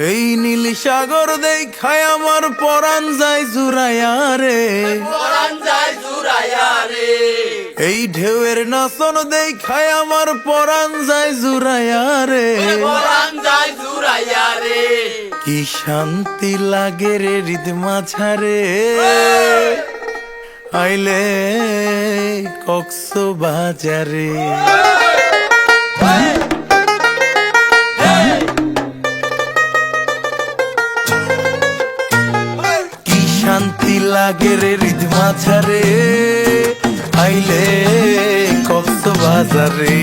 এই নীল সাগর দেখায় আমার পরাণ যায় জুড়াইয়া রে। পরাণ যায় জুড়াইয়া রে। এই ঢেউয়ের নাচন দেখায় আমার পরাণ যায় জুড়াইয়া রে। পরাণ যায় জুড়াইয়া রে। কি শান্তি লাগে রে হৃদ মাঝারে। আইলে কক্স লাগে রে হৃদ মাঝারে, আইলে কক্স বাজারে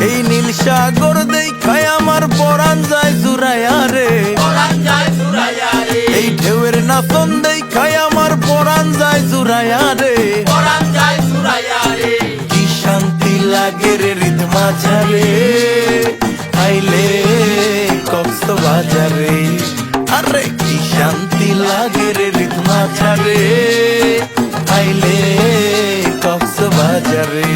এই নীল সাগর দেখায় আমার পরাণ যায় জুড়াইয়া রে এই ঢেউয়ের নাচন আমার পরাণ যায় জুড়াইয়া রে কি শান্তি লাগে রে হৃদ মাঝারে, আইলে কক্স বাজারে আরে, কি শান্তি লাগে রে কক্স বাজারে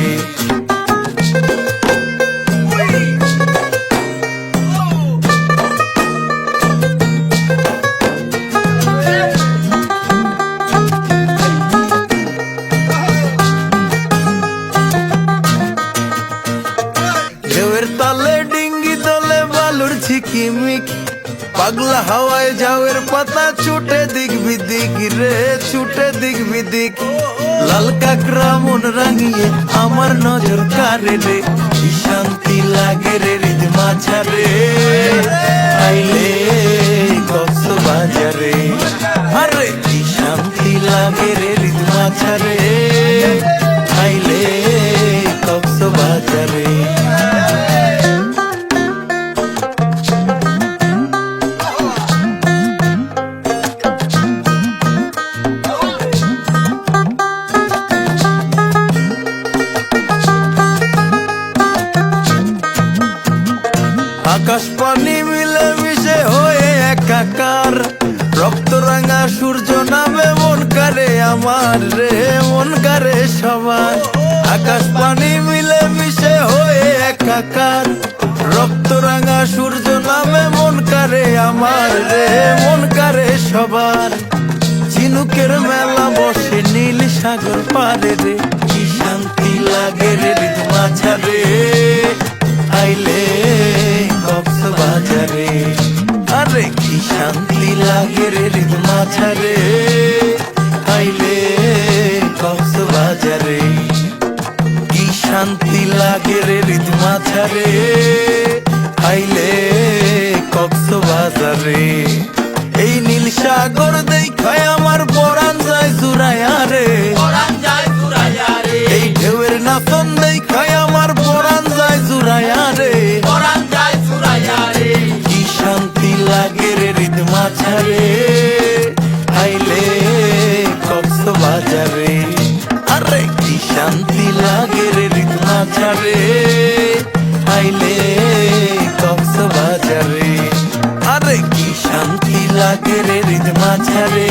ঢেউয়ের তালে ডিঙ্গি দলে বালুর ঝিকিমিক পাগলা হাওয়ায় যাওয়ের পাতা ছুটে দিক বিদিক রে ছুটে দিক বিদিক লাল কাকরা মন রাঙিয়ে আমার নজর কারে রে? শান্তি লাগে রে হৃদ মাঝারে। আইলে আমার রে, মন কারে সবার। আকাশ পানি মিলে মিশে হয়ে একাকার। রক্ত রাঙা সূর্য নামে মন কারে আমার রে, মন কারে সবার। ঝিনুকের মেলা বসে নীল সাগর পারে রে। কি শান্তি লাগে রে হৃদ মাঝারে। আইলে বাজারে। আরে কি শান্তি লাগে রে হৃদ মাঝারে। আইলে কক্স বাজারে কি শান্তি লাগে রে হৃদ মাঝারে? আইলে কক্স বাজারে এই নীল সাগর দেখায় আমার পরাণ যায় জুড়াইয়া রে। এই ঢেউয়ের নাচন দেখায় আমার পরাণ যায় জুড়াইয়া রে। কি শান্তি লাগে রে হৃদ মাঝারে? আরে কি শান্তি লাগে রে ঋতু নাচারে আইলে কক্সবাজারে। আরে কি শান্তি লাগে রে ঋতু নাচারে